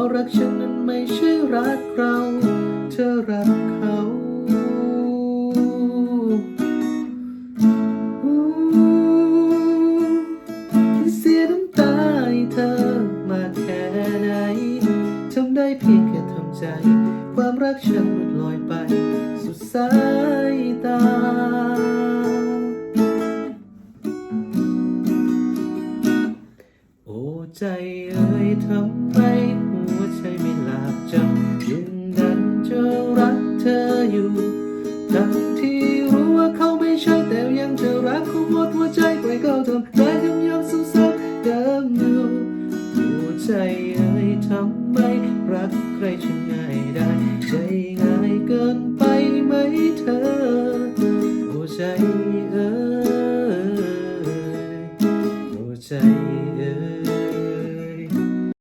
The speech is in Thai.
ว่ารักฉันนั้นไม่ใช่รักเรา เธอรักเขาเสียน้ำตาให้เธอมาแค่ไหนทำได้เพียงแค่ทำใจ ความรักฉันหมดลอยไป สุดสายตาโอ้ใจเอ่ยทำไมู่ทั้งที่รู้ว่าเขาไม่ใช่แต่ยังจะรักเขาหมดหัวใจใครก็ทำร้ายังยำซ้ำๆเดิมอยู่หัวใจเอ้ยทำไมรักใครฉันง่ายได้ใจง่ายเกินไปไหมเธอหัวใจเอ้ยหัวใจ